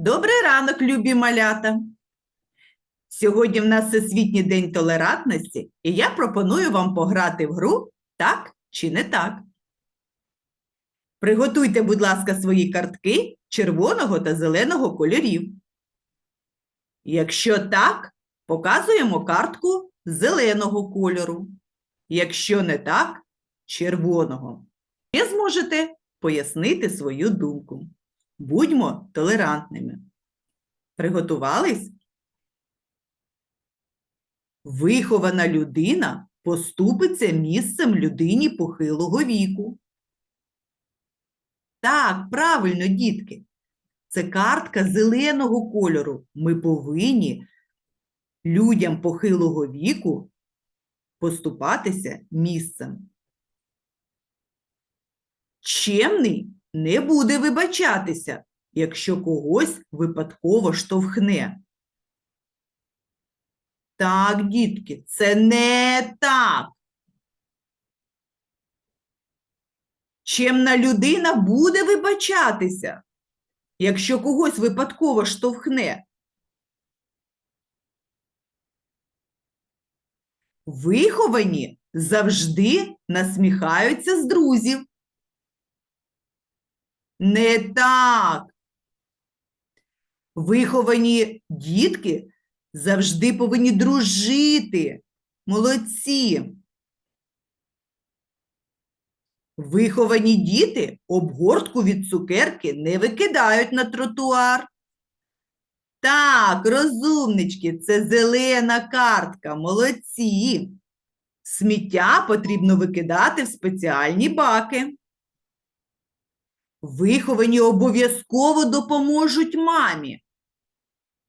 Добрий ранок, любі малята! Сьогодні в нас Всесвітній день толерантності, і я пропоную вам пограти в гру так чи не так. Приготуйте, будь ласка, свої картки червоного та зеленого кольорів. Якщо так, показуємо картку зеленого кольору. Якщо не так, червоного. Ви зможете пояснити свою думку. Будьмо толерантними. Приготувались? Вихована людина поступиться місцем людині похилого віку. Так, правильно, дітки. Це картка зеленого кольору. Ми повинні людям похилого віку поступатися місцем. Чемний не буде вибачатися, якщо когось випадково штовхне. Так, дітки, це не так. Чемна людина буде вибачатися, якщо когось випадково штовхне. Виховані завжди насміхаються з друзів. Не так. Виховані дітки завжди повинні дружити. Молодці. Виховані діти обгортку від цукерки не викидають на тротуар. Так, розумнички, це зелена картка. Молодці. Сміття потрібно викидати в спеціальні баки. Виховані обов'язково допоможуть мамі.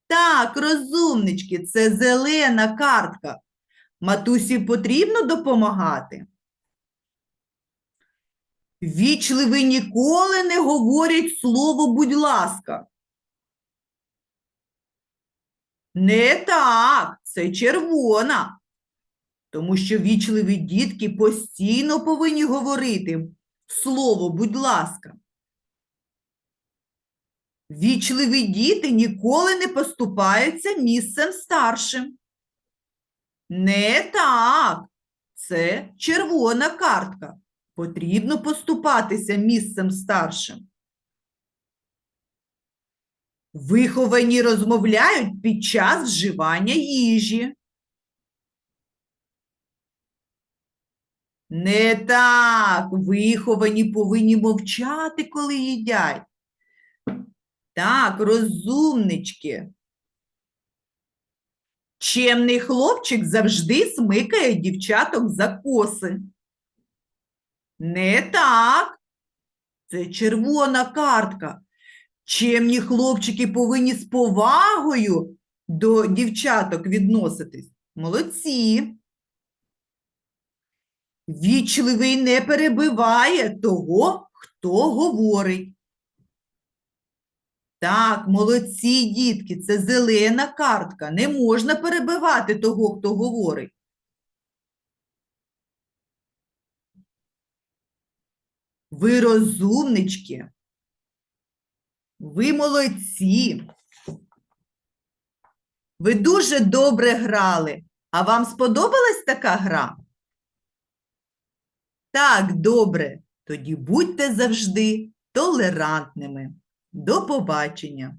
Так, розумнички, це зелена картка. Матусі потрібно допомагати. Вічливі ніколи не говорять слово будь ласка. Не так, це червона. Тому що вічливі дітки постійно повинні говорити слово будь ласка. Вічливі діти ніколи не поступаються місцем старшим. Не так. Це червона картка. Потрібно поступатися місцем старшим. Виховані розмовляють під час вживання їжі. Не так. Виховані повинні мовчати, коли їдять. Так, розумнички. Чемний хлопчик завжди смикає дівчаток за коси. Не так. Це червона картка. Чемні хлопчики повинні з повагою до дівчаток відноситись. Молодці. Вічливий не перебиває того, хто говорить. Так, молодці, дітки, це зелена картка. Не можна перебивати того, хто говорить. Ви розумнички. Ви молодці. Ви дуже добре грали. А вам сподобалась така гра? Так, добре. Тоді будьте завжди толерантними. До побачення!